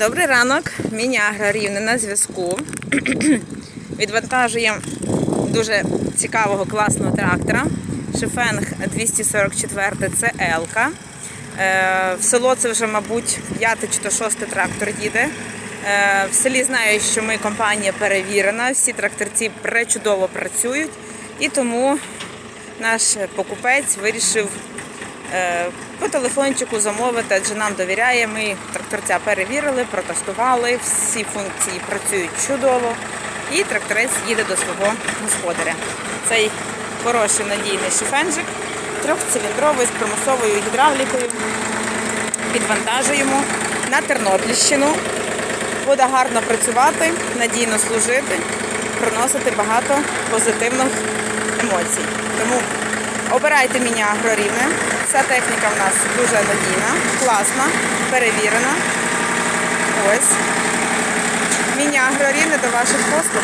Добрий ранок, міні-агро Рівне на зв'язку. Відвантажуємо дуже цікавого класного трактора. Шефенг 244 це Елка. В село це вже, мабуть, п'ятий чи то шостий трактор їде. Е, В селі знають, що ми компанія перевірена, всі тракторці пречудово працюють, і тому наш покупець вирішив по телефончику замовити, адже нам довіряє. Ми тракторця перевірили, протестували, всі функції працюють чудово. І тракторець їде до свого господаря. Цей хороший надійний шифенжик, трьохциліндровий з примусовою гідравлікою. Підвантажуємо на Тернопільщину. Буде гарно працювати, надійно служити, приносити багато позитивних емоцій. Тому обирайте міні агрорівне. Ця техніка в нас дуже надійна, класна, перевірена. Ось. Міні-агроріни до ваших послуг.